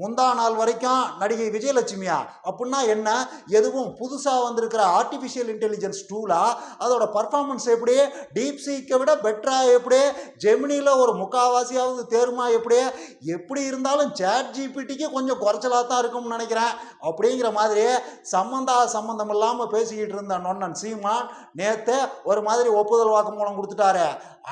முந்தா நாள் வரைக்கும் நடிகை விஜயலட்சுமியா? அப்படின்னா என்ன? எதுவும் புதுசாக வந்திருக்கிற ஆர்டிஃபிஷியல் இன்டெலிஜென்ஸ் டூலா அதோட பர்ஃபார்மன்ஸ் எப்படி? டீப் சீக்கை விட பெட்டராக எப்படி? ஜெமினியில் ஒரு முக்காவாசியாவது தேருமா எப்படி? எப்படி இருந்தாலும் சேட் ஜிபிடிக்கு கொஞ்சம் குறைச்சலாக தான் இருக்கும்னு நினைக்கிறேன். அப்படிங்கிற மாதிரி சம்மந்தா சம்மந்தம் இல்லாமல் பேசிக்கிட்டு இருந்த நொன்னன் சீமான் நேற்று ஒரு மாதிரி ஒப்புதல் வாக்குமூலம் கொடுத்துட்டாரு.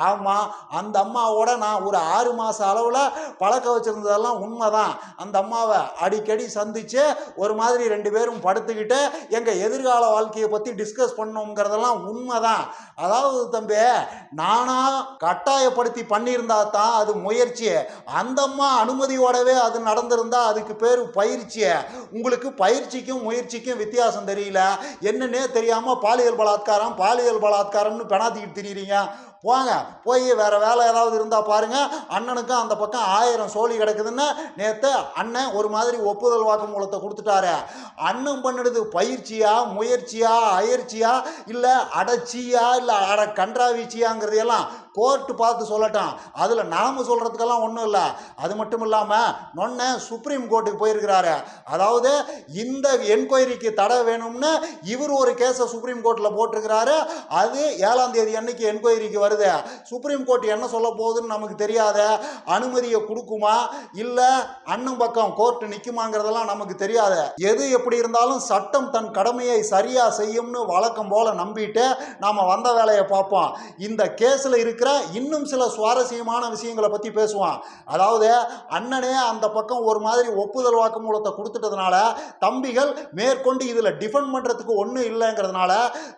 ஆமாம் அந்த அம்மாவோட நான் ஒரு ஆறு மாத அளவில் பழக்க வச்சுருந்ததெல்லாம் உண்மைதான். அந்த அம்மாவை அடிக்கடி சந்தித்து ஒரு மாதிரி ரெண்டு பேரும் படுத்துக்கிட்டு எங்கள் எதிர்கால வாழ்க்கையை பற்றி டிஸ்கஸ் பண்ணோங்கிறதெல்லாம் உண்மைதான். அதாவது தம்பி நானா கட்டாயப்படுத்தி பண்ணியிருந்தா தான் அது முயற்சி. அந்த அம்மா அனுமதியோடவே அது நடந்திருந்தா அதுக்கு பேர் பயிற்சி. உங்களுக்கு பயிற்சிக்கும் முயற்சிக்கும் வித்தியாசம் தெரியல. என்னன்னே தெரியாமல் பாலியல் பலாத்காரம் பாலியல் பலாத்காரம்னு பெணாத்திக்கிட்டு திரியிறீங்க. போங்க போய் வேற வேலை ஏதாவது இருந்தால் பாருங்க. அண்ணனுக்கும் அந்த பக்கம் ஆயிரம் சோழி கிடக்குதுன்னு நேற்று அண்ணன் ஒரு மாதிரி ஒப்புதல் வாக்குமூலத்தை கொடுத்துட்டாரு. அண்ணன் பண்ணிடுது பயிற்சியா முயற்சியா அயற்சியா இல்லை அடச்சியா இல்லை அட கன்றாவீச்சியாங்கிறதையெல்லாம் கோர்ட்டு பார்த்து சொல்லட்டும். அதில் நாம் சொல்கிறதுக்கெல்லாம் ஒன்றும் இல்லை. அது மட்டும் இல்லாமல் நொன்ன சுப்ரீம் கோர்ட்டுக்கு போயிருக்கிறாரு. அதாவது இந்த என்கொயரிக்கு தடை வேணும்னு இவர் ஒரு கேஸை சுப்ரீம் கோர்ட்டில் போட்டிருக்கிறாரு. அது ஏழாம் தேதி அன்னைக்கு என்கொயரிக்கு வருது. சுப்ரீம் கோர்ட் என்ன சொல்ல போகுதுன்னு நமக்கு தெரியாத அனுமதியை கொடுக்குமா? இல்லை அண்ணன் பக்கம் கோர்ட்டு நிற்குமாங்கிறதெல்லாம் நமக்கு தெரியாது. எது எப்படி இருந்தாலும் சட்டம் தன் கடமையை சரியாக செய்யும்னு வழக்கம் போல நம்பிட்டு நாம் வந்த வேலையை பார்ப்போம். இந்த கேஸில் இருக்கிற இன்னும் சில சுவாரஸ்யமான விஷயங்களை பற்றி பேசுவான். அதாவது அண்ணனே அந்த பக்கம் ஒரு மாதிரி ஒப்புதல் வாக்குமூலத்தை கொடுத்துட்டதுனால தம்பிகள் மேற்கொண்டு இதில் டிஃபெண்ட் பண்ணுறதுக்கு ஒன்றும் இல்லைங்கிறதுனால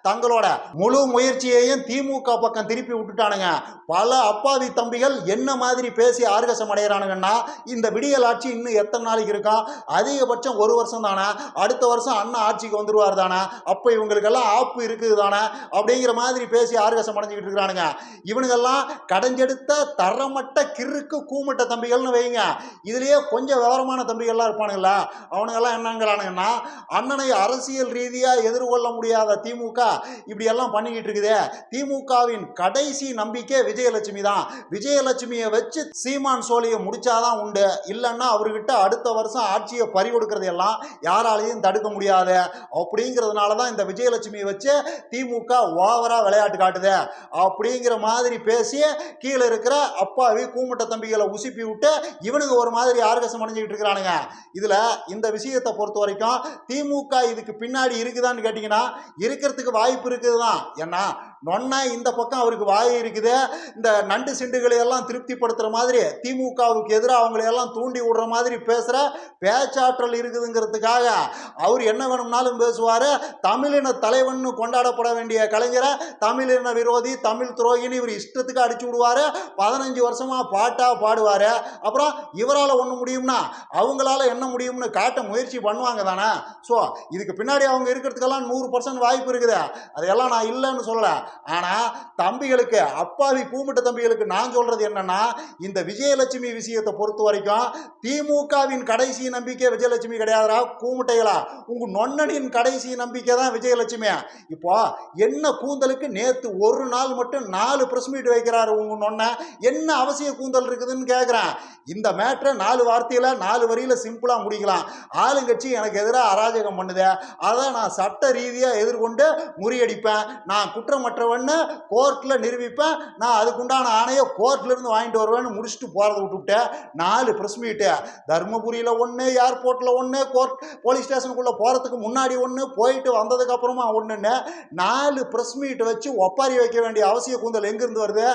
தங்களோட முழு முயற்சியையும் திமுக பக்கம் திருப்பி விட்டுட்டானுங்க. பல அப்பாவி தம்பிகள் என்ன மாதிரி பேசி ஆர்கசம் அடைகிறானுங்கன்னா இந்த விடியல் ஆட்சி இன்னும் எத்தனை நாளைக்கு இருக்கும் அதிகபட்சம் ஒரு வருஷம் தானே. அடுத்த வருஷம் அண்ணன் ஆட்சிக்கு வந்துருவார் தானே. அப்போ இவங்களுக்கெல்லாம் ஆப்பு இருக்குது தானே. அப்படிங்கிற மாதிரி பேசி ஆர்கசம் அடைஞ்சிக்கிட்டு இருக்கிறானுங்க. இதெல்லாம் கடைஞ்செடுத்த தரமட்ட கிறுக்கு கூமிட்ட தம்பிகள்னு வைங்க. இதுலேயே கொஞ்சம் விவரமான தம்பிகள்லாம் இருப்பானுங்கள? அவனுங்கெல்லாம் என்னங்கிறானுங்கன்னா அண்ணனை அரசியல் ரீதியாக எதிர்கொள்ள முடியாத திமுக இப்படியெல்லாம் பண்ணிக்கிட்டு இருக்குதே. திமுகவின் கடைசி நம்பிக்கை விஜயலட்சுமி தான். விஜயலட்சுமியை வச்சு சீமான் சோழியை முடிச்சாதான் உண்டு. இல்லைன்னா அவர்கிட்ட அடுத்த வருஷம் ஆட்சியை பறி கொடுக்கறது எல்லாம் யாராலையும் தடுக்க முடியாது. அப்படிங்கிறதுனால தான் இந்த விஜயலட்சுமியை வச்சு திமுக ஓவரா விளையாட்டு காட்டுது. அப்படிங்கிற மாதிரி பேசி கீழே இருக்கிற அப்பாவி கூமுட்ட தம்பிகளை உசுப்பி விட்டு இவனுக்கு ஒரு மாதிரி ஆர்கசம் அடைஞ்சிக்கிட்டு இருக்கிறானுங்க. இதில் இந்த விஷயத்தை பொறுத்த வரைக்கும் திமுக இதுக்கு பின்னாடி இருக்குதான்னு கேட்டிங்கன்னா இருக்கிறதுக்கு வாய்ப்பு இருக்குது தான் ஏன்னா நொன்னா இந்த பக்கம் அவருக்கு வாய் இருக்குது. இந்த நண்டு சிண்டுகளை எல்லாம் திருப்திப்படுத்துகிற மாதிரி திமுகவுக்கு எதிராக அவங்களையெல்லாம் தூண்டி விடுற மாதிரி பேசுகிற பேச்சாற்றல் இருக்குதுங்கிறதுக்காக அவர் என்ன வேணும்னாலும் பேசுவார். தமிழின தலைவன் கொண்டாடப்பட வேண்டிய கலைஞரை தமிழின விரோதி தமிழ் துரோகின்னு இவர் இஷ்டத்துக்கு அடிச்சு விடுவார். பதினஞ்சு வருஷமாக பாட்டாக பாடுவார். அப்புறம் இவரால் ஒன்று முடியும்னா அவங்களால என்ன முடியும்னு காட்ட முயற்சி பண்ணுவாங்க தானே. ஸோ இதுக்கு பின்னாடி அவங்க இருக்கிறதுக்கெல்லாம் நூறு பர்சன்ட் வாய்ப்பு இருக்குது. அதையெல்லாம் நான் இல்லைன்னு சொல்லலை. ஆனால் தம்பிகளுக்கு அப்பாவி பூமிட்ட தம்பிகளுக்கு நான் சொல்கிறது என்னன்னா இந்த விஜயலட்சுமி விஷயத்தை பொறுத்த வரைக்கும் திமுகவின் கடைசி நம்பிக்கை விஜயலட்சுமி கிடையாதுடா கூமுட்டைகளா? உங்கள் நொன்னனின் கடைசி நம்பிக்கை தான் விஜயலட்சுமி இப்போ என்ன கூந்தலுக்கு நேற்று ஒரு நாள் மட்டும் நாலு ப்ரெஸ் மீட் வைக்கிறாரு உங்கள் நொன்ன? என்ன அவசிய கூந்தல் இருக்குதுன்னு கேட்குறேன் இந்த மேட்ரை நாலு வார்த்தையில் நாலு வரியில் சிம்பிளாக முடிக்கலாம். ஆளுங்கட்சி எனக்கு எதிராக அராஜகம் பண்ணுதே. அதை நான் சட்ட ரீதியாக எதிர்கொண்டு முறியடிப்பேன். நான் மற்றவன்னு கோர்ட்டில் நிரூபிப்பேன். நான் அதுக்குண்டான ஆணையை கோர்ட்லேருந்து வாங்கிட்டு வருவேன்னு முடிச்சுட்டு போகிறத விட்டுவிட்டேன். நாலு ப்ரெஸ் மீட்டு தருமபுரியில் ஒன்று ஏர்போர்ட்டில் ஒன்று கோர்ட் போலீஸ் ஸ்டேஷனுக்குள்ளே போகிறதுக்கு முன்னாடி ஒன்று போயிட்டு வந்ததுக்கப்புறமா ஒன்றுன்னு நாலு ப்ரெஸ் மீட் வச்சு ஒப்பாரி வைக்க வேண்டிய அவசிய கூந்தல் எங்கேருந்து வருது?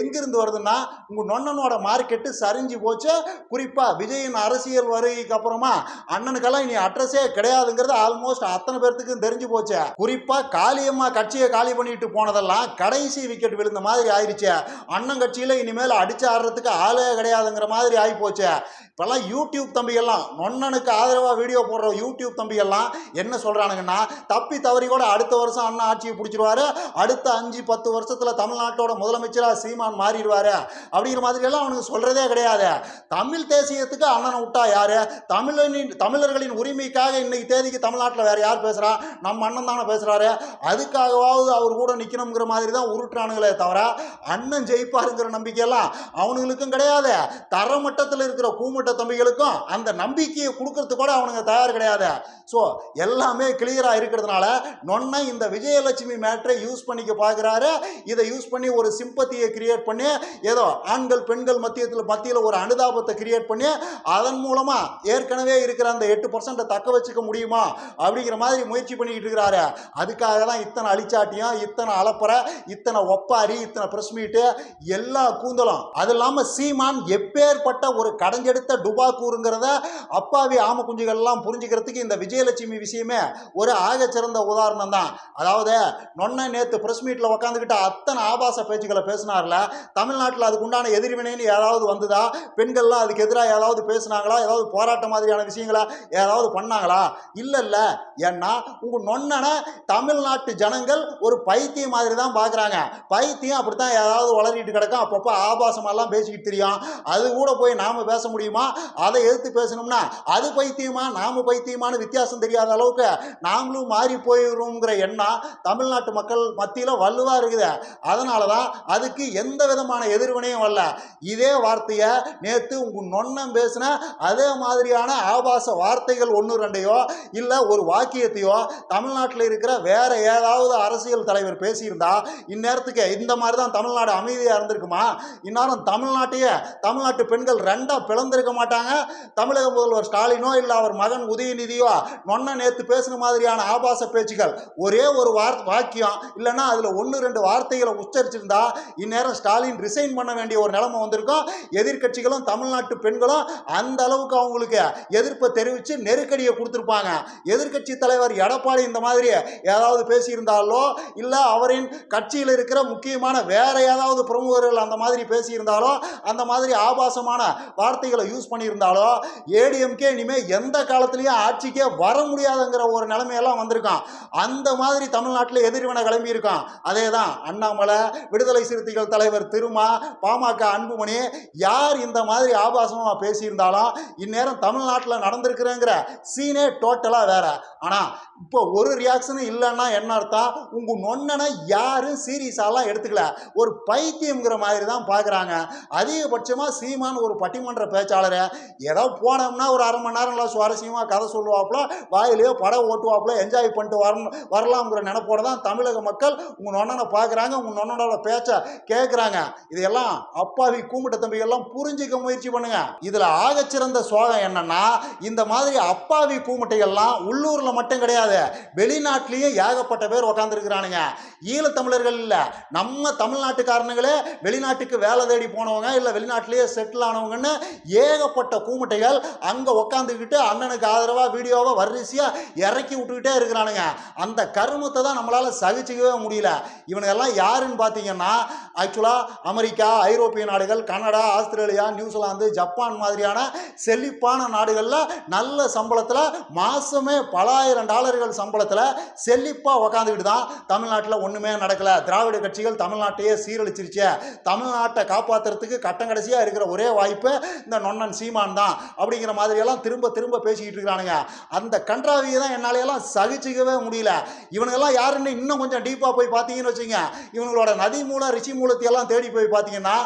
எங்கேருந்து வருதுன்னா உங்கள் நொண்ணனோட மார்க்கெட்டு சரிஞ்சு போச்சு. குறிப்பாக விஜயின் அரசியல் வருகைக்கு அப்புறமா அண்ணனுக்கெல்லாம் இனி அட்ரஸே கிடையாதுங்கிறது ஆல்மோஸ்ட் அத்தனை பேர்த்துக்கும் தெரிஞ்சு போச்சு. குறிப்பாக காளியம்மா கட்சியை காலி பண்ணிட்டு போனதெல்லாம் கடைசி விக்கெட் விழுந்த மாதிரி ஆயிடுச்சு அண்ணன் கட்சியில் இனிமேல் அடிச்சு ஆடுறதுக்கு ஆளே கிடையாதுங்கிற மாதிரி ஆகி போச்சு இப்போல்லாம் யூடியூப் தம்பிகள்லாம் நொன்னனுக்கு ஆதரவாக வீடியோ போடுற யூடியூப் தம்பிகள்லாம் என்ன சொல்கிறானுங்கன்னா தப்பி தவறி கூட அடுத்த வருஷம் அண்ணன் ஆட்சியை பிடிச்சிருவாரு அடுத்த அஞ்சு பத்து வருஷத்தில் தமிழ்நாட்டோட முதலமைச்சராக சீமான் மாறிடுவார். அப்படிங்கிற மாதிரியெல்லாம் அவனுக்கு சொல்கிறதே கிடையாது. தமிழ் தேசியத்துக்கு அண்ணனை விட்டா யார்? தமிழனின் தமிழர்களின் உரிமைக்காக இன்னைக்கு தேதிக்கு தமிழ்நாட்டில் வேறு யார் பேசுகிறா நம்ம அண்ணன் தானே பேசுகிறாரு அதுக்காகவாவது அவர் கூட ஜெயிக்கணுங்கிற மாதிரி தான் உருட்டுறானுங்களே தவிர அண்ணன் ஜெயிப்பாருங்கிற நம்பிக்கையெல்லாம் அவனுங்களுக்கும் கிடையாது. தரமட்டத்தில் இருக்கிற கூமட்ட தம்பிகளுக்கும் அந்த நம்பிக்கையை கொடுக்கறதுக்கு கூட அவனுங்க தயார் கிடையாது. ஸோ எல்லாமே கிளியராக இருக்கிறதுனால நொன்னை இந்த விஜயலட்சுமி மேட்ரை யூஸ் பண்ணிக்க பார்க்குறாரு இதை யூஸ் பண்ணி ஒரு சிம்பத்தியை கிரியேட் பண்ணி ஏதோ ஆண்கள் பெண்கள் மத்தியத்தில் மத்தியில் ஒரு அனுதாபத்தை கிரியேட் பண்ணி அதன் மூலமாக ஏற்கனவே இருக்கிற அந்த எட்டு பர்சன்ட்டை தக்க வச்சுக்க முடியுமா? அப்படிங்கிற மாதிரி முயற்சி பண்ணிக்கிட்டு இருக்கிறாரு. அதுக்காக தான் இத்தனை அழிச்சாட்டியம் இத்தனை அலப்பறை இத்தனை ஒப்பாரி இத்தனை ப்ரெஸ் மீட்டு எல்லா கூந்தலும். அது இல்லாமல் சீமான் எப்பேற்பட்ட ஒரு கடைஞ்செடுத்த டுபாக்கூருங்கிறத அப்பாவி ஆம குஞ்சுகள்லாம் புரிஞ்சுக்கிறதுக்கு இந்த விஜயலட்சுமி விஷயமே ஒரு ஆகச்சிறந்த உதாரணம் தான். அதாவது நொன்ன நேற்று ப்ரெஸ் மீட்டில் உக்காந்துக்கிட்ட அத்தனை ஆபாச பேச்சுக்களை பேசினார்ல தமிழ்நாட்டில் அதுக்கு உண்டான எதிர்வினைன்னு ஏதாவது வந்ததா? பெண்கள்லாம் அதுக்கு எதிராக ஏதாவது பேசுனாங்களா? ஏதாவது போராட்டம் மாதிரியான விஷயங்களா ஏதாவது பண்ணாங்களா? இல்லை இல்லை ஏன்னா உங்கள் நொன்னனை தமிழ்நாட்டு ஜனங்கள் ஒரு பைத்தியம் மாதிரி தான் பார்க்குறாங்க பைத்தியம் அப்படித்தான் ஏதாவது வளரிட்டு கிடக்கும். அப்பப்போ ஆபாசமெல்லாம் பேசிக்கிட்டு தெரியும். அது கூட போய் நாம் பேச முடியுமா? அதை எதிர்த்து பேசணும்னா அது பைத்தியமா? நாம் பைத்தியமானு வித்தியாசம் தெரியாத அளவுக்கு நாமளும் மாறி போயிடும்ங்கிற எண்ணம் தமிழ்நாட்டு மக்கள் மத்தியில் வலுவாக இருக்குது. அதனால தான் அதுக்கு எந்த விதமான எதிர்வினையும் வரல. இதே வார்த்தையை நேற்று உங்கள் நொன்னம் பேசின அதே மாதிரியான ஆபாச வார்த்தைகள் ஒன்று ரெண்டையோ இல்லை ஒரு வாக்கியத்தையோ தமிழ்நாட்டில் இருக்கிற வேற ஏதாவது அரசியல் தலைவர் பேசியிருந்தா இந்நேரத்துக்கு இந்த மாதிரி தான் தமிழ்நாடு அமைதியாக இருந்திருக்குமா? இந்நேரம் தமிழ்நாட்டையே தமிழ்நாட்டு பெண்கள் ரெண்டாக பிளந்திருக்க மாட்டாங்க. தமிழக முதல்வர் ஸ்டாலினோ இல்லை அவர் மகன் உதயநிதியோ நொன்ன நேற்று பேசுன மாதிரியான ஆபாச பேச்சுகள் ஒரே ஒரு வார் வாக்கியம் இல்லைன்னா அதில் ஒன்று ரெண்டு வார்த்தைகளை உச்சரிச்சிருந்தா இந்நேரம் ஸ்டாலின் ரிசைன் பண்ண வேண்டிய ஒரு நிலைமை வந்திருக்கும். எதிர்க்கட்சிகளும் தமிழ்நாட்டு பெண்களும் அந்த அளவுக்கு அவங்களுக்கு எதிர்ப்பை தெரிவித்து நெருக்கடியை கொடுத்துருப்பாங்க. எதிர்க்கட்சி தலைவர் எடப்பாடி இந்த மாதிரி ஏதாவது பேசியிருந்தாலோ இல்லை அவரின் கட்சியில் இருக்கிற முக்கியமான வேற ஏதாவது பிரமுகர்கள் அந்த மாதிரி பேசியிருந்தாலோ அந்த மாதிரி ஆபாசமான வார்த்தைகளை யூஸ் பண்ணியிருந்தாலோ ஏடிஎம்கே இனிமேல் எந்த காலத்துலேயும் ஆட்சிக்கே வர முடியாதுங்கிற ஒரு நிலைமையெல்லாம் வந்திருக்கான். அந்த மாதிரி தமிழ்நாட்டில் எதிர்வினை கிளம்பியிருக்கான். அதே தான் அண்ணாமலை விடுதலை சிறுத்தைகள் தலைவர் திருமா பாமக அன்புமணி யார் இந்த மாதிரி ஆபாசமாக பேசியிருந்தாலும் இந்நேரம் தமிழ்நாட்டில் நடந்திருக்கிறேங்கிற சீனே டோட்டலாக வேற. ஆனால் இப்போ ஒரு ரியாக்ஷனும் இல்லைன்னா என்ன அர்த்தம்? உங்கள் நொன்னனை யாரும் சீரியஸாலாம் எடுத்துக்கல. ஒரு பைத்தியம்ங்கிற மாதிரி தான் பார்க்குறாங்க அதிகபட்சமாக சீமான் ஒரு பட்டிமன்ற பேச்சாளர் ஏதோ போனோம்னா ஒரு அரை மணி நேரம் சுவாரஸ்யமாக கதை சொல்லுவாப்புல வாயிலையோ படம் ஓட்டுவாப்புல என்ஜாய் பண்ணிட்டு வரணும் வரலாம்ங்கிற நினைப்போட தான் தமிழக மக்கள் உங்கள் நொன்னனை பார்க்குறாங்க உங்கள் நொன்னனோட பேச்சை கேட்குறாங்க இதையெல்லாம் அப்பாவி கூம்பிட்ட தம்பிகள்லாம் புரிஞ்சிக்க முயற்சி பண்ணுங்க. இதில் ஆகச்சிறந்த சோகம் என்னன்னா இந்த மாதிரி அப்பாவி கூமுட்டைகள்லாம் உள்ளூரில் மட்டும் கிடையாது. வெளிநாட்டிலையும் ஏகப்பட்ட பேர் உட்காந்துருக்கிறானுங்க ஈழத்தமிழர்கள் இல்லை. நம்ம தமிழ்நாட்டுக்காரனுங்களே வெளிநாட்டுக்கு வேலை தேடி போனவங்க இல்லை வெளிநாட்டிலேயே செட்டில் ஆனவங்கன்னு ஏகப்பட்ட கூமுட்டைகள் அங்கே உக்காந்துக்கிட்டு அண்ணனுக்கு ஆதரவாக வீடியோவை வரிசையாக இறக்கி விட்டுக்கிட்டே இருக்கிறானுங்க. அந்த கருமத்தை தான் நம்மளால் சகிச்சிக்கவே முடியல. இவனுங்கெல்லாம் யாருன்னு பார்த்தீங்கன்னா ஆக்சுவலாக அமெரிக்கா ஐரோப்பிய நாடுகள் கனடா ஆஸ்திரேலியா நியூசிலாந்து ஜப்பான் மாதிரியான செழிப்பான நாடுகளில் நல்ல சம்பளத்தில் மாதமே பலாயிரம் டாலர்கள் சம்பளத்தில் செழிப்பாக உக்காந்துக்கிட்டு தான் தமிழ்நாட்டில் ஒன்று ஒன்றுமே நடக்கலை. திராவிட கட்சிகள் தமிழ்நாட்டையே சீரழிச்சிருச்சு. தமிழ்நாட்டை காப்பாற்றுறதுக்கு கட்டம் கடைசியாக இருக்கிற ஒரே வாய்ப்பு இந்த நொன்னன் சீமான் தான் அப்படிங்கிற மாதிரியெல்லாம் திரும்ப திரும்ப பேசிக்கிட்டு இருக்கிறானுங்க. அந்த கன்றாவியை தான் என்னாலையெல்லாம் சகிச்சிக்கவே முடியல. இவனுங்கெல்லாம் யாருன்னு இன்னும் கொஞ்சம் டீப்பாக போய் பார்த்தீங்கன்னு வச்சுங்க இவங்களோட நதி மூலம் ரிஷி மூலத்தையெல்லாம் தேடி போய் பார்த்தீங்கன்னா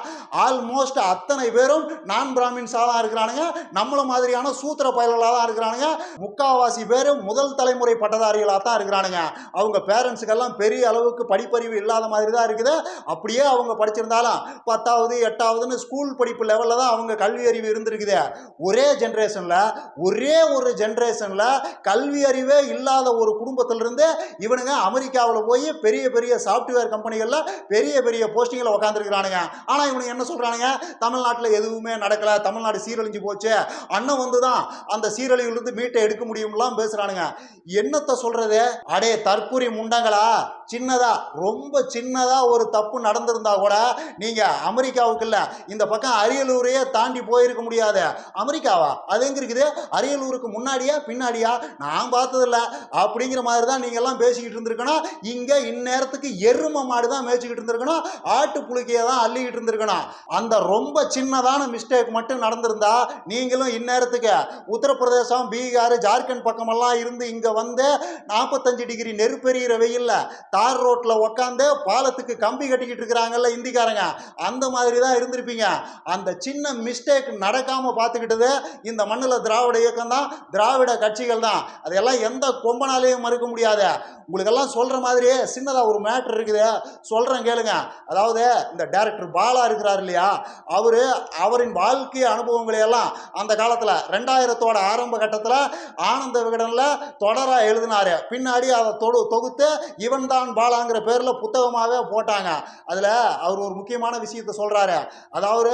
ஆல்மோஸ்ட் அத்தனை பேரும் நான் பிராமின்ஸாக தான் இருக்கிறானுங்க. நம்மள மாதிரியான சூத்திர பயல்களாக தான் இருக்கிறானுங்க. முக்காவாசி பேர் முதல் தலைமுறை பட்டதாரிகளாக தான் இருக்கிறானுங்க. அவங்க பேரண்ட்ஸுக்கெல்லாம் பெரிய அளவுக்கு படிப்பறிவு இல்லாத மாதிரி தான் இருக்குது. அப்படியே அவங்க படிச்சிருந்தாலும் பத்தாவது எட்டாவதுன்னு ஸ்கூல் படிப்பு லெவலில் தான் அவங்க கல்வி அறிவு இருந்திருக்குது. ஒரே ஜென்ரேஷனில் ஒரே ஒரு ஜென்ரேஷனில் கல்வி அறிவே இல்லாத ஒரு குடும்பத்திலிருந்து இவனுங்க அமெரிக்காவில் போய் பெரிய பெரிய சாஃப்ட்வேர் கம்பெனிகளில் பெரிய பெரிய போஸ்டிங்கில் உட்காந்துருக்கிறானுங்க ஆனால் இவனுங்க என்ன சொல்கிறானுங்க தமிழ்நாட்டில் எதுவுமே நடக்கலை. தமிழ்நாடு சீரழிஞ்சு போச்சு. அண்ணன் வந்து தான் அந்த சீரழிவிலிருந்து மீட்டை எடுக்க முடியும்லாம் பேசுகிறானுங்க என்னத்தை சொல்கிறது அடே தற்கூரி முண்டங்களா? சின்னதா ரொம்ப சின்னதா ஒரு தப்பு நடந்திருந்தா கூட நீங்க அமெரிக்காவுக்கு இல்ல இந்த பக்கம் அரியலூரையே தாண்டி போயிருக்க முடியாது. அமெரிக்காவா? அது எங்க இருக்குது? அரியலூருக்கு முன்னாடியா பின்னாடியா? நான் பார்த்ததில்ல. அப்படிங்கிற மாதிரி தான் நீங்க எல்லாம் பேசிக்கிட்டு இருந்திருக்கணும். இங்க இந்நேரத்துக்கு எரும மாடு தான் மேய்ச்சிக்கிட்டு இருந்திருக்கணும். ஆட்டு புழுக்கையை தான் அள்ளிக்கிட்டு இருந்திருக்கணும். அந்த ரொம்ப சின்னதான மிஸ்டேக் மட்டும் நடந்திருந்தா நீங்களும் இந்நேரத்துக்கு உத்தரப்பிரதேசம் பீகார் ஜார்க்கண்ட் பக்கமெல்லாம் இருந்து இங்கே வந்து நாற்பத்தஞ்சு டிகிரி நெருப்பெறிகிற வெயில்ல தார் ரோட்டில் உக்காந்து பாலத்துக்கு கம்பி கட்டிக்கிட்டு இருக்கிறாங்கல்ல இந்திக்காரங்க. அந்த மாதிரி தான் இருந்திருப்பீங்க. அந்த சின்ன மிஸ்டேக் நடக்காமல் பார்த்துக்கிட்டது இந்த மண்ணில் திராவிட இயக்கம் தான் திராவிட கட்சிகள் தான் அதையெல்லாம் எந்த கொம்பனாலையும் மறுக்க முடியாது. உங்களுக்கெல்லாம் சொல்கிற மாதிரியே சின்னதாக ஒரு மேட்ரு இருக்குது. சொல்கிறேன் கேளுங்க. அதாவது இந்த டேரக்டர் பாலா இருக்கிறார் இல்லையா? அவர் அவரின் வாழ்க்கை அனுபவங்களை எல்லாம் அந்த காலத்தில் ரெண்டாயிரத்தோட ஆரம்ப கட்டத்தில் ஆனந்த விகடனில் தொடராக எழுதினாரு. பின்னாடி அதை தொடு தொகுத்து இவன் தான் பாலாங்கிற பேரில் புத்தகமாகவே போட்டாங்க. அதில் அவர் ஒரு முக்கியமான விஷயத்தை சொல்கிறாரு அதாவது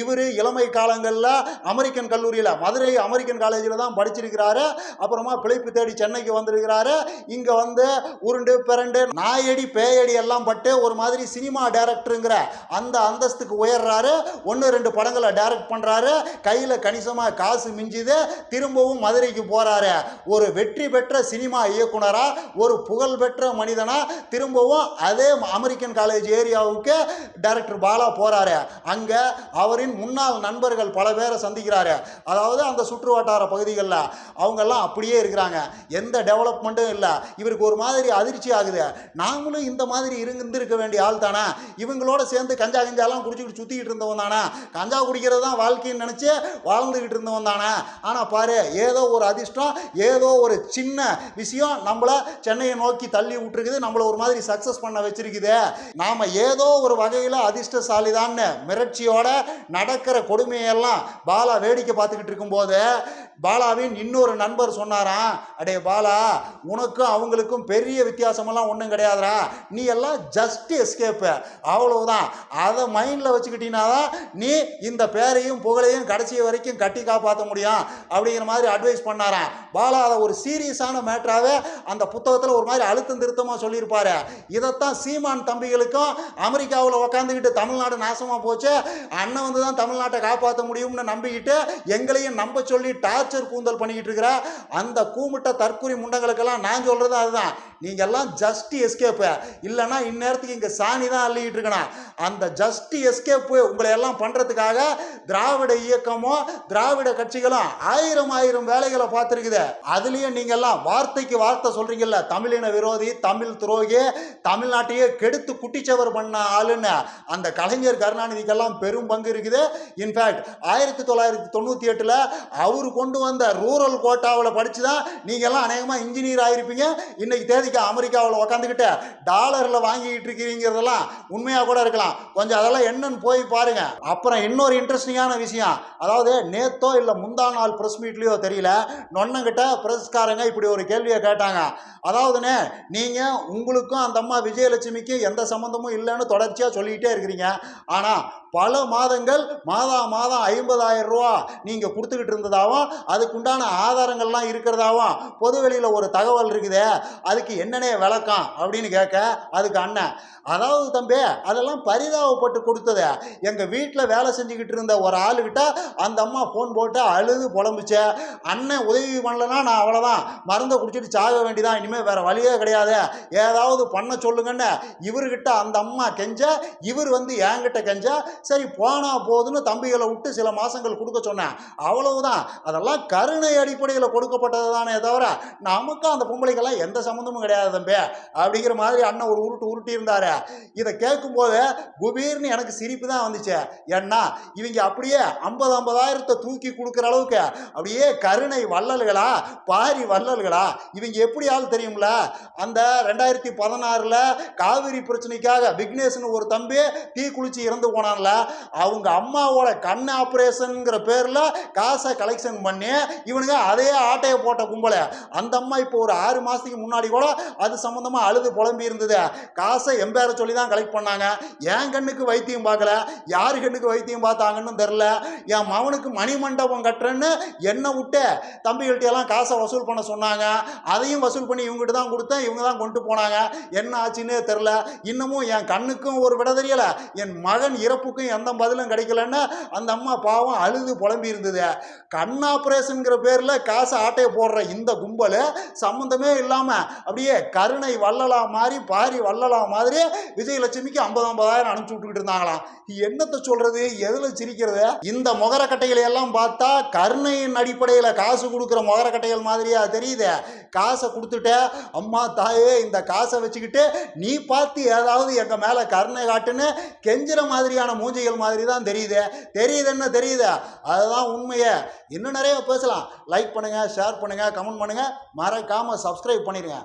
இவர் இளமை காலங்களில் அமெரிக்கன் கல்லூரியில் மதுரை அமெரிக்கன் காலேஜில் தான் படிச்சிருக்கிறாரு. அப்புறமா பிழைப்பு தேடி சென்னைக்கு வந்திருக்கிறாரு. இங்கே வந்து உருண்டு பிறண்டு நாயடி பேயடி எல்லாம் பட்டு ஒரு மாதிரி சினிமா டைரக்டருங்கிற அந்த அந்தஸ்துக்கு உயர்றாரு. ஒன்று ரெண்டு படங்களை டைரக்ட் பண்ணுறாரு கையில் கணிசமாக காசு மிஞ்சுது. திரும்பவும் மதுரைக்கு போகிறாரு ஒரு வெற்றி பெற்ற சினிமா இயக்குனராக ஒரு புகழ் பெற்ற திரும்ப திரும்பவும் அதே அமெரிக்கன் காலேஜ் ஏரியாவுக்கு டைரக்டர் பாலா போகிறாரு அங்கே அவரின் முன்னாள் நண்பர்கள் பல பேரை சந்திக்கிறாரு. அதாவது அந்த சுற்று வட்டார பகுதிகளில் அவங்கெல்லாம் அப்படியே இருக்கிறாங்க. எந்த டெவலப்மெண்ட்டும் இல்லை. இவருக்கு ஒரு மாதிரி அதிர்ச்சி ஆகுது. நாமளும் இந்த மாதிரி இருந்திருக்க வேண்டிய ஆள் தானே. இவங்களோட சேர்ந்து கஞ்சா கஞ்சாலாம் குடிச்சிக்கிட்டு சுற்றிக்கிட்டு இருந்தவன் தானே. கஞ்சா குடிக்கிறது தான் வாழ்க்கைன்னு நினச்சி வாழ்ந்துக்கிட்டு இருந்தவன் தானே. ஆனால் பாரு ஏதோ ஒரு அதிர்ஷ்டம் ஏதோ ஒரு சின்ன விஷயம் நம்மளை சென்னையை நோக்கி தள்ளி விட்டுருக்குது. நம்மளை ஒரு மாதிரி சக்ஸஸ் பண்ண வச்சிருக்குது. நாம் ஏதோ ஒரு வகையில் அதிர்ஷ்டசாலிதான்னு மிரட்சியோட நடக்கிற கொடுமையெல்லாம் பாலா வேடிக்கை பார்த்துக்கிட்டு இருக்கும்போது பாலாவின் இன்னொரு நண்பர் சொன்னாராம் அடே பாலா உனக்கும் அவங்களுக்கும் பெரிய வித்தியாசமெல்லாம் ஒன்றும் கிடையாதுடா. நீ எல்லாம் ஜஸ்ட் எஸ்கேப்பு அவ்வளவுதான். அதை மைண்டில் வச்சுக்கிட்டீங்கன்னா தான் நீ இந்த பேரையும் புகழையும் கடைசி வரைக்கும் கட்டி காப்பாற்ற முடியும் அப்படிங்கிற மாதிரி அட்வைஸ் பண்ணாராம். பாலா அதை ஒரு சீரியஸான மேட்டராகவே அந்த புத்தகத்தில் ஒரு மாதிரி அழுத்தம் திருத்தமாக சொல்லியிருப்பாரு. இதைத்தான் சீமான் தம்பிகளுக்கும் அமெரிக்காவில் உக்காந்துக்கிட்டு தமிழ்நாடு நாசமாக போச்சு அண்ணன் வந்து தான் தமிழ்நாட்டை காப்பாற்ற முடியும்னு நம்பிக்கிட்டு எங்களையும் நம்ப சொல்லி டார்ச்சர் கூந்தல் பண்ணிக்கிட்டு இருக்கிற அந்த கூமிட்ட தற்கொலை முண்டங்களுக்கெல்லாம் நான் சொல்கிறது அதுதான். நீங்கள் எல்லாம் ஜஸ்ட் எஸ்கேப்பு இல்லைன்னா இந்நேரத்துக்கு இங்கே சாணி தான் அள்ளிக்கிட்டு இருக்கணும். அந்த ஜஸ்ட் எஸ்கேப்பு உங்களை எல்லாம் பண்ணுறதுக்காக திராவிட இயக்கமும் திராவிட கட்சிகளும் ஆயிரம் ஆயிரம் வேலைகளை பார்த்துருக்குது. அதுலேயும் நீங்கள் எல்லாம் வார்த்தைக்கு வார்த்தை சொல்கிறீங்கல்ல தமிழின விரோதி தமிழ் துரோகி தமிழ்நாட்டையே கெடுத்து குட்டிச்சவர் பண்ண ஆளுன்னு அந்த கலைஞர் கருணாநிதிக்கெல்லாம் பெரும் பங்கு இருக்குது. இன்ஃபேக்ட் ஆயிரத்தி தொள்ளாயிரத்தி தொண்ணூற்றி எட்டில் அவர் கொண்டு வந்த ரூரல் கோட்டாவில் படித்து தான் நீங்கள்லாம் அநேகமாக இன்ஜினியர் ஆகிருப்பீங்க இன்னைக்கு தேதிக்கு அமெரிக்காவில் உக்காந்துக்கிட்டு டாலரில் வாங்கிக்கிட்டு இருக்கிறீங்கிறதெல்லாம் உண்மையாக கூட இருக்கலாம். கொஞ்சம் அதெல்லாம் என்னன்னு போய் பாருங்க. அப்புறம் இன்னொரு இன்ட்ரெஸ்டிங்கான விஷயம். அதாவது நேத்தோ இல்லை முந்தா நாள் ப்ரெஸ் மீட்லேயோ தெரியல. நொன்னங்கிட்ட ப்ரெஸ்காரங்க இப்படி ஒரு கேள்வியை கேட்டாங்க. அதாவதுண்ணே நீங்கள் உங்களுக்கும் அந்த அம்மா விஜயலட்சுமிக்கும் எந்த சம்மந்தமும் இல்லைன்னு தொடர்ச்சியாக சொல்லிக்கிட்டே இருக்கிறீங்க. ஆனால் பல மாதங்கள் மாதா மாதம் ஐம்பதாயிரம் ரூபா நீங்கள் கொடுத்துக்கிட்டு இருந்ததாகவும் அதுக்குண்டான ஆதாரங்கள்லாம் இருக்கிறதாவும் பொதுவெளியில் ஒரு தகவல் இருக்குதே அதுக்கு என்னென்ன விளக்கம் அப்படின்னு கேட்க அதுக்கு அண்ணன் அதாவது தம்பி அதெல்லாம் பரிதாபப்பட்டு கொடுத்தது எங்கள் வீட்டில் வேலை செஞ்சுக்கிட்டு இருந்த ஒரு ஆளுகிட்ட அந்த அம்மா ஃபோன் போட்டு அழுது புலம்புச்சு அண்ணன் உதவி பண்ணலன்னா நான் அவ்வளோதான் மருந்தை குடிச்சிட்டு சாக வேண்டியதான் இனிமேல் வேறு வழியே கிடையாது ஏதாவது பண்ண சொல்லுங்கன்னு இவர்கிட்ட அந்த அம்மா கெஞ்ச இவர் வந்து என்கிட்ட கெஞ்ச சரி போனா போதுன்னு தம்பிகளை விட்டு சில மாதங்கள் கொடுக்க சொன்னேன். அவ்வளவுதான். அதெல்லாம் கருணை அடிப்படையில் கொடுக்கப்பட்டது தானே தவிர நமக்கும் அந்த பொம்பளைக்கெல்லாம் எந்த சம்மந்தமும் கிடையாது தம்பி. அப்படிங்கிற மாதிரி அண்ணன் ஒரு உருட்டு உருட்டி இருந்தாரு. இதை கேட்கும்போது குபீர்னு எனக்கு சிரிப்பு தான் வந்துச்சு. ஏன்னா இவங்க அப்படியே ஐம்பது ஐம்பதாயிரத்தை தூக்கி கொடுக்குற அளவுக்கு அப்படியே கருணை வள்ளல்களா பாரி வள்ளல்களா இவங்க எப்படி ஆள் தெரியும்ல? அந்த ரெண்டாயிரத்தி பதினாறில் காவிரி பிரச்சனைக்காக விக்னேஷ்னு ஒரு தம்பி தீ குளிச்சு இறந்து போனான்ல. அவங்க அம்மாவோட கண் ஆப்ரேஷனுங்கிற பேரில் காசை கலெக்ஷன் பண்ணி இவனுங்க அதே ஆட்டையை போட்ட கும்பலை. அந்த அம்மா இப்போ ஒரு ஆறு மாதத்துக்கு முன்னாடி கூட அது சம்மந்தமாக அழுது புலம்பி இருந்தது. காசை எம்பேர சொல்லி தான் கலெக்ட் பண்ணாங்க. என் கண்ணுக்கு வைத்தியம் பார்க்கல. யார் கண்ணுக்கு வைத்தியம் பார்த்தாங்கன்னு தெரில என் மவனுக்கு மணிமண்டபம் கட்டுறேன்னு என்ன விட்டு தம்பிகள்ட்ட எல்லாம் காசை வசூல் பண்ண சொன்னாங்க. அதையும் வசூல் பண்ணி இவங்ககிட்ட தான் கொடுத்தேன். இவங்க தான் கொண்டு போனாங்க. என்ன ஆச்சுன்னே தெரில இன்னமும் என் கண்ணுக்கும் ஒரு விட தெரியலை. என் மகன் இறப்புக்கும் எந்த பதிலும் கிடைக்கலன்னு அந்த அம்மா பாவம் அழுது புலம்பி இருந்தது. கண் ஆப்ரேஷனுங்கிற பேரில் காசை ஆட்டையை போடுற இந்த கும்பல் சம்மந்தமே இல்லாமல் அப்படியே கருணை வள்ளலா மாதிரி பாரி வள்ளலா மாதிரி விஜயலட்சுமிக்கு ஐம்பது ஐம்பதாயிரம் அனுப்பிச்சு விட்டுக்கிட்டு இருந்தாங்களாம். என்னத்தை சொல்கிறது எதில் சிரிக்கிறது? இந்த முகரக்கட்டைகளை எல்லாம் பார்த்தா கருணையின் அடிப்படையில் காசு கொடுக்குற முகரக்கட்டைகள் மாதிரியா தெரியுது. காசை கொடுத்துட்டு அம்மா தாயே இந்த காசை வச்சுக்கிட்டு நீ பார்த்து ஏதாவது எங்கள் மேலே கருணை காட்டுன்னு கெஞ்சுற மாதிரியான மூஞ்சிகள் மாதிரி தான் தெரியுது. தெரியுதுன்னு தெரியுது? அதுதான் உண்மையே. இன்னும் நிறைய பேசலாம். லைக் பண்ணுங்கள் ஷேர் பண்ணுங்கள் கமெண்ட் பண்ணுங்கள் மறக்காமல் சப்ஸ்கிரைப் பண்ணிடுங்க